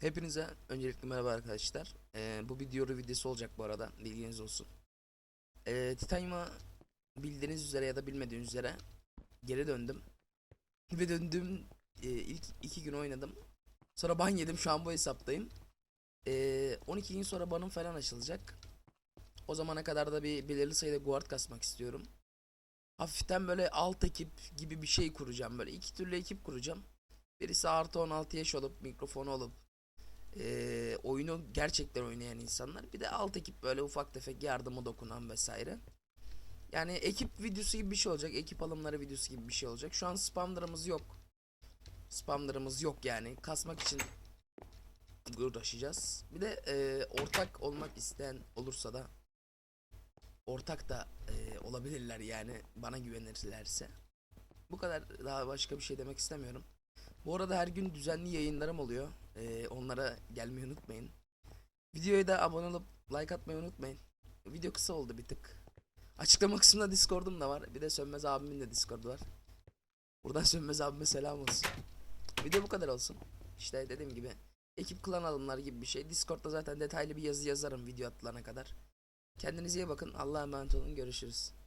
Hepinize öncelikle merhaba arkadaşlar. Ee, bu Diori videosu olacak bu arada. Bilginiz olsun. Ee, Titanium'a bildiğiniz üzere ya da bilmediğiniz üzere geri döndüm. Ve döndüğüm e, ilk iki gün oynadım. Sonra ban yedim. Şu an bu hesaptayım. Ee, 12 gün sonra banım falan açılacak. O zamana kadar da bir belirli sayıda guard kasmak istiyorum. Hafiften böyle alt ekip gibi bir şey kuracağım. Böyle iki türlü ekip kuracağım. Birisi artı 16 yaş olup mikrofonu olup oyunu gerçekten oynayan insanlar. Bir de alt ekip böyle ufak tefek yardımı dokunan vesaire. Yani ekip videosu gibi bir şey olacak. Ekip alımları videosu gibi bir şey olacak. Şu an spamlarımız yok. Spamlarımız yok yani. Kasmak için uğraşacağız. Bir de eee, ortak olmak isteyen olursa da ortak da eee, olabilirler yani bana güvenirlerse. Bu kadar daha başka bir şey demek istemiyorum. Bu arada her gün düzenli yayınlarım oluyor. Ee, onlara gelmeyi unutmayın. Videoya da abone olup like atmayı unutmayın. Video kısa oldu bir tık. Açıklama kısmında Discord'um da var. Bir de Sönmez abimin de Discord'u var. Buradan Sönmez abime selam olsun. Video bu kadar olsun. İşte dediğim gibi ekip klan alımları gibi bir şey. Discord'da zaten detaylı bir yazı yazarım video atılana kadar. Kendinize iyi bakın. Allah'a emanet olun. Görüşürüz.